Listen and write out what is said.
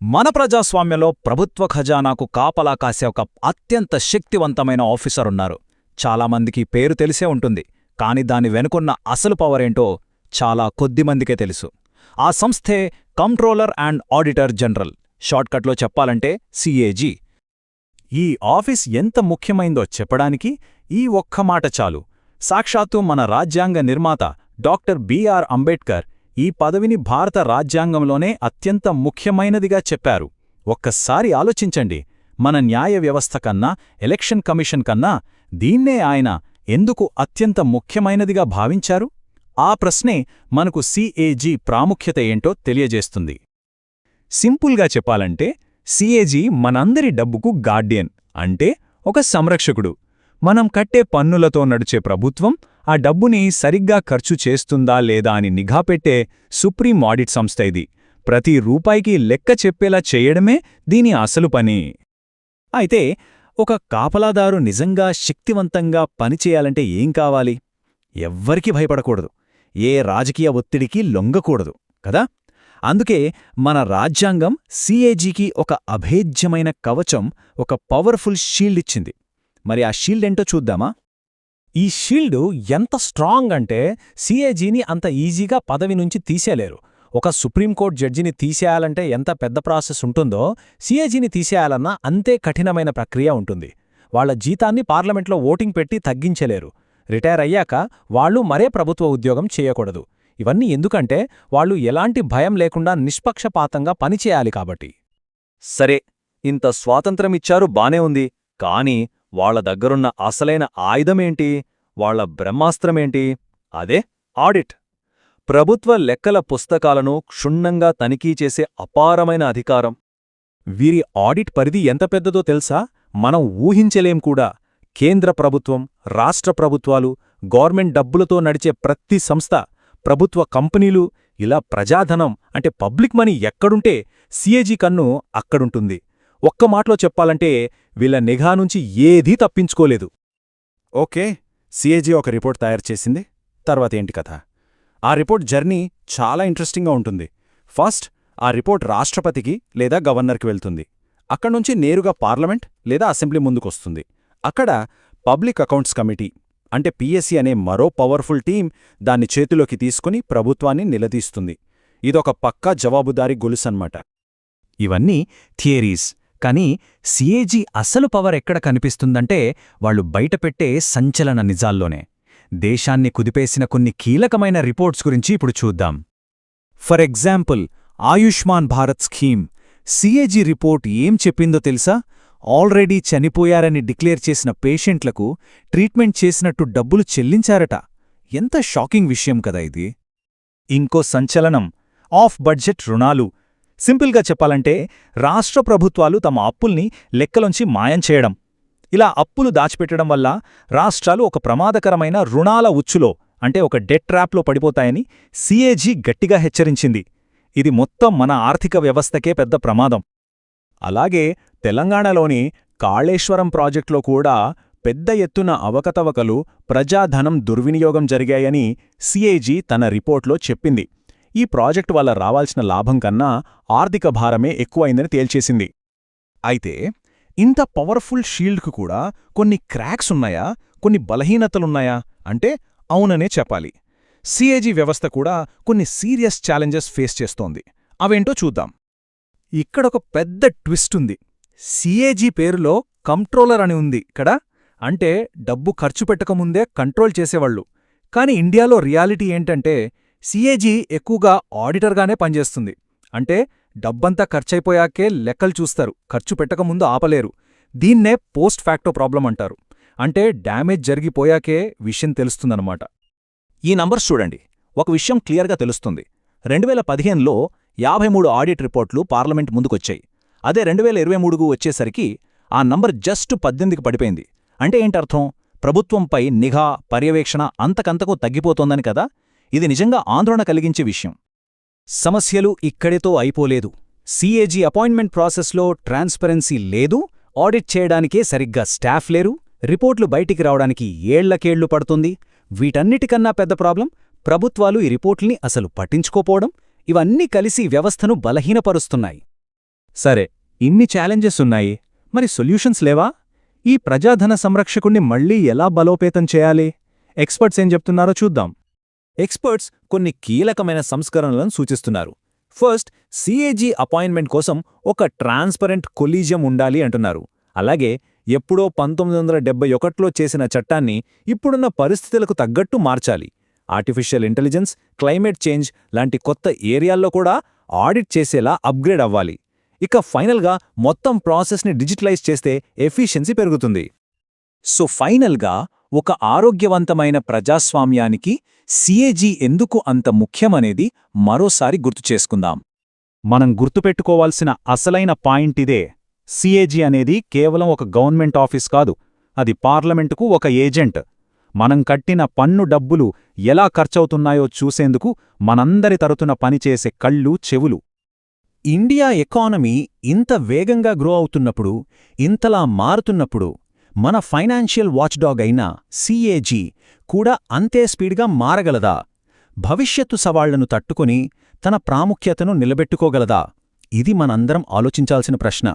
మన ప్రజాస్వామ్యంలో ప్రభుత్వ ఖజానాకు కాపలా కాసే ఒక అత్యంత శక్తివంతమైన ఆఫీసర్ ఉన్నారు. చాలామందికి పేరు తెలిసే ఉంటుంది కాని దాని వెనుకున్న అసలు పవరేంటో చాలా కొద్దిమందికే తెలుసు. ఆ సంస్థే కంట్రోలర్ అండ్ ఆడిటర్ జనరల్ షార్ట్కట్లో చెప్పాలంటే సిఏజీ ఈ ఆఫీస్ ఎంత ముఖ్యమైందో చెప్పడానికి ఈ ఒక్క మాట చాలు. సాక్షాత్తు మన రాజ్యాంగ నిర్మాత డాక్టర్ బిఆర్ అంబేడ్కర్ ఈ పదవిని భారత రాజ్యాంగంలోనే అత్యంత ముఖ్యమైనదిగా చెప్పారు. ఒక్కసారి ఆలోచించండి. మన న్యాయ వ్యవస్థ కన్నా ఎలక్షన్ కమిషన్ కన్నా దీన్నే ఆయన ఎందుకు అత్యంత ముఖ్యమైనదిగా భావించారు? ఆ ప్రశ్నే మనకు సిఏజీ ప్రాముఖ్యత ఏంటో తెలియజేస్తుంది. సింపుల్గా చెప్పాలంటే సిఏజీ మనందరి డబ్బుకు గార్డియన్ అంటే ఒక సంరక్షకుడు. మనం కట్టే పన్నులతో నడిచే ప్రభుత్వం ఆ డబ్బుని సరిగ్గా ఖర్చు చేస్తుందా లేదా అని నిఘా పెట్టే సుప్రీం ఆడిట్ సంస్థ ఇది. ప్రతి రూపాయికి లెక్క చెప్పేలా చేయడమే దీని అసలు పని. అయితే ఒక కాపలాదారు నిజంగా శక్తివంతంగా పనిచేయాలంటే ఏం కావాలి? ఎవ్వరికీ భయపడకూడదు. ఏ రాజకీయ ఒత్తిడికి లొంగకూడదు కదా? అందుకే మన రాజ్యాంగం సిఏజీకి ఒక అభేద్యమైన కవచం ఒక పవర్ఫుల్ షీల్డ్ ఇచ్చింది. మరి ఆ షీల్డ్ ఏంటో చూద్దామా? ఈ షీల్డు ఎంత స్ట్రాంగ్ అంటే సిఏజీని అంత ఈజీగా పదవి నుంచి తీసేలేరు ఒక సుప్రీంకోర్టు జడ్జిని తీసేయాలంటే ఎంత పెద్ద ప్రాసెస్ ఉంటుందో సిఏజీని తీసేయాలన్నా అంతే కఠినమైన ప్రక్రియ ఉంటుంది. వాళ్ళ జీతాన్ని పార్లమెంట్లో ఓటింగ్ పెట్టి తగ్గించలేరు. రిటైర్ అయ్యాక వాళ్ళు మరే ప్రభుత్వ ఉద్యోగం చేయకూడదు. ఇవన్నీ ఎందుకంటే వాళ్ళు ఎలాంటి భయం లేకుండా నిష్పక్షపాతంగా పనిచేయాలి కాబట్టి. సరే ఇంత స్వాతంత్రమిచ్చారు బానే ఉంది. కాని వాళ్ళ దగ్గరున్న అసలైన ఆయుధమేంటి? వాళ్ళ బ్రహ్మాస్త్రమేంటి? అదే ఆడిట్. ప్రభుత్వ లెక్కల పుస్తకాలను క్షుణ్ణంగా తనిఖీ చేసే అపారమైన అధికారం. వీరి ఆడిట్ పరిధి ఎంత పెద్దదో తెలుసా? మనం ఊహించలేం కూడా. కేంద్ర ప్రభుత్వం రాష్ట్ర ప్రభుత్వాలు గవర్నమెంట్ డబ్బులతో నడిచే ప్రతి సంస్థ ప్రభుత్వ కంపెనీలు ఇలా ప్రజాధనం అంటే పబ్లిక్ మనీ ఎక్కడుంటే సిఏజీ కన్ను అక్కడుంటుంది. ఒక్క మాటలో చెప్పాలంటే వీళ్ళ నిఘా నుంచి ఏదీ తప్పించుకోలేదు. ఓకే సిఏజీ ఒక రిపోర్ట్ తయారు చేసింది. తర్వాత ఏంటి కథ? ఆ రిపోర్ట్ జర్నీ చాలా ఇంట్రెస్టింగ్గా ఉంటుంది. ఫస్ట్ ఆ రిపోర్ట్ రాష్ట్రపతికి లేదా గవర్నర్కి వెళ్తుంది. అక్కడ్నుంచి నేరుగా పార్లమెంట్ లేదా అసెంబ్లీ ముందుకొస్తుంది. అక్కడ పబ్లిక్ అకౌంట్స్ కమిటీ అంటే పిఎస్సి అనే మరో పవర్ఫుల్ టీం దాన్ని చేతిలోకి తీసుకుని ప్రభుత్వాన్ని నిలదీస్తుంది. ఇదొక పక్కా జవాబుదారీ గొలుసన్మాట ఇవన్నీ థియరీస్. కానీ సిఏజీ అసలు పవర్ ఎక్కడ కనిపిస్తుందంటే వాళ్ళు బయటపెట్టే సంచలన నిజాల్లోనే. దేశాన్ని కుదిపేసిన కొన్ని కీలకమైన రిపోర్ట్స్ గురించి ఇప్పుడు చూద్దాం. For example Ayushman Bharat scheme. CAG report ఏం చెప్పిందో తెలుసా? ఆల్రెడీ చనిపోయారని డిక్లేర్ చేసిన పేషెంట్లకు ట్రీట్మెంట్ చేసినట్టు డబ్బులు చెల్లించారట. ఎంత షాకింగ్ విషయం కదా ఇది. ఇంకో సంచలనం ఆఫ్ బడ్జెట్ రుణాలు సింపుల్గా చెప్పాలంటే రాష్ట్ర ప్రభుత్వాలు తమ అప్పుల్ని లెక్కలోంచి మాయం చేయడం. ఇలా అప్పులు దాచిపెట్టడం వల్ల రాష్ట్రాలు ఒక ప్రమాదకరమైన రుణాల ఉచ్చులో అంటే ఒక డెట్ ట్రాప్లో పడిపోతాయని సిఏజీ గట్టిగా హెచ్చరించింది. ఇది మొత్తం మన ఆర్థిక వ్యవస్థకే పెద్ద ప్రమాదం. అలాగే తెలంగాణలోని కాళేశ్వరం ప్రాజెక్టులో కూడా పెద్ద ఎత్తున అవకతవకలు ప్రజాధనం దుర్వినియోగం జరిగాయని సిఏజీ తన రిపోర్ట్లో చెప్పింది. ఈ ప్రాజెక్టు వల్ల రావాల్సిన లాభం కన్నా ఆర్థిక భారమే ఎక్కువైందని తేల్చేసింది. అయితే ఇంత పవర్ఫుల్ షీల్డ్కు కూడా కొన్ని క్రాక్స్ ఉన్నాయా? కొన్ని బలహీనతలున్నాయా? అంటే అవుననే చెప్పాలి. సిఏజీ వ్యవస్థ కూడా కొన్ని సీరియస్ ఛాలెంజెస్ ఫేస్ చేస్తోంది. అవేంటో చూద్దాం. ఇక్కడొక పెద్ద ట్విస్ట్ ఉంది. సిఏజీ పేరులో కంట్రోలర్ అని ఉంది ఇక్కడ అంటే డబ్బు ఖర్చు పెట్టకముందే కంట్రోల్ చేసేవాళ్ళు కాని ఇండియాలో రియాలిటీ ఏంటంటే సిఏజీ ఎక్కువగా ఆడిటర్గానే పనిచేస్తుంది. అంటే డబ్బంతా ఖర్చయిపోయాకే లెక్కలు చూస్తారు. ఖర్చు పెట్టకముందు ఆపలేరు. దీన్నే పోస్ట్ ఫ్యాక్టో ప్రాబ్లం అంటారు. అంటే డ్యామేజ్ జరిగిపోయాకే విషయం తెలుస్తుందన్నమాట. ఈ నంబర్స్ చూడండి. ఒక విషయం క్లియర్గా తెలుస్తుంది. రెండువేల పదిహేనులో యాభై మూడు ఆడిట్ రిపోర్ట్లు పార్లమెంట్ ముందుకొచ్చాయి. అదే రెండువేల ఇరవై మూడుకు వచ్చేసరికి ఆ నంబర్ జస్ట్ పద్దెనిమిదికి పడిపోయింది. అంటే ఏంటర్థం? ప్రభుత్వంపై నిఘా పర్యవేక్షణ అంతకంతకు తగ్గిపోతోందని కదా? ఇది నిజంగా ఆందోళన కలిగించే విషయం. సమస్యలు ఇక్కడితో అయిపోలేదు. సీఏజీ అపాయింట్మెంట్ ప్రాసెస్లో ట్రాన్స్పరెన్సీ లేదు. ఆడిట్ చేయడానికే సరిగ్గా స్టాఫ్ లేరు. రిపోర్ట్లు బయటికి రావడానికి ఏళ్ళకేళ్ళు పడుతుంది. వీటన్నిటికన్నా పెద్ద ప్రాబ్లం ప్రభుత్వాలు ఈ రిపోర్ట్ల్ని అసలు పట్టించుకోపోవడం. ఇవన్నీ కలిసి వ్యవస్థను బలహీనపరుస్తున్నాయి. సరే ఇన్ని ఛాలెంజెస్ ఉన్నాయి. మరి సొల్యూషన్స్ లేవా? ఈ ప్రజాధన సంరక్షకుణ్ణి మళ్ళీ ఎలా బలోపేతం చేయాలి? ఎక్స్పర్ట్స్ ఏం చెప్తున్నారో చూద్దాం. ఎక్స్పర్ట్స్ కొన్ని కీలకమైన సంస్కరణలను సూచిస్తున్నారు. ఫస్ట్ సిఏజీ అపాయింట్మెంట్ కోసం ఒక ట్రాన్స్పరెంట్ కొలీజియం ఉండాలి అంటున్నారు. అలాగే ఎప్పుడో పంతొమ్మిది వందల డెబ్బై ఒకటిలో చేసిన చట్టాన్ని ఇప్పుడున్న పరిస్థితులకు తగ్గట్టు మార్చాలి. ఆర్టిఫిషియల్ ఇంటెలిజెన్స్ క్లైమేట్ చేంజ్ లాంటి కొత్త ఏరియాల్లో కూడా ఆడిట్ చేసేలా అప్గ్రేడ్ అవ్వాలి. ఇక ఫైనల్గా మొత్తం ప్రాసెస్ని డిజిటలైజ్ చేస్తే ఎఫిషియన్సీ పెరుగుతుంది. సో ఫైనల్గా ఒక ఆరోగ్యవంతమైన ప్రజాస్వామ్యానికి సిఏజీ ఎందుకు అంత ముఖ్యమనేది మరోసారి గుర్తు చేసుకుందాం. మనం గుర్తుపెట్టుకోవాల్సిన అసలైన పాయింట్ ఇదే. సిఏజీ అనేది కేవలం ఒక గవర్నమెంట్ ఆఫీస్ కాదు అది పార్లమెంటుకు ఒక ఏజెంట్. మనం కట్టిన పన్ను డబ్బులు ఎలా ఖర్చవుతున్నాయో చూసేందుకు మనందరి తరతున పనిచేసే కళ్ళు చెవులు. ఇండియా ఎకానమీ ఇంత వేగంగా గ్రో అవుతున్నప్పుడు ఇంతలా మారుతున్నప్పుడు మన ఫైనాన్షియల్ వాచ్డాగ్ అయిన సిఏజీ కూడా అంతే స్పీడ్గా మారగలదా? భవిష్యత్తు సవాళ్ళను తట్టుకొని తన ప్రాముఖ్యతను నిలబెట్టుకోగలదా? ఇది మనందరం ఆలోచించాల్సిన ప్రశ్న.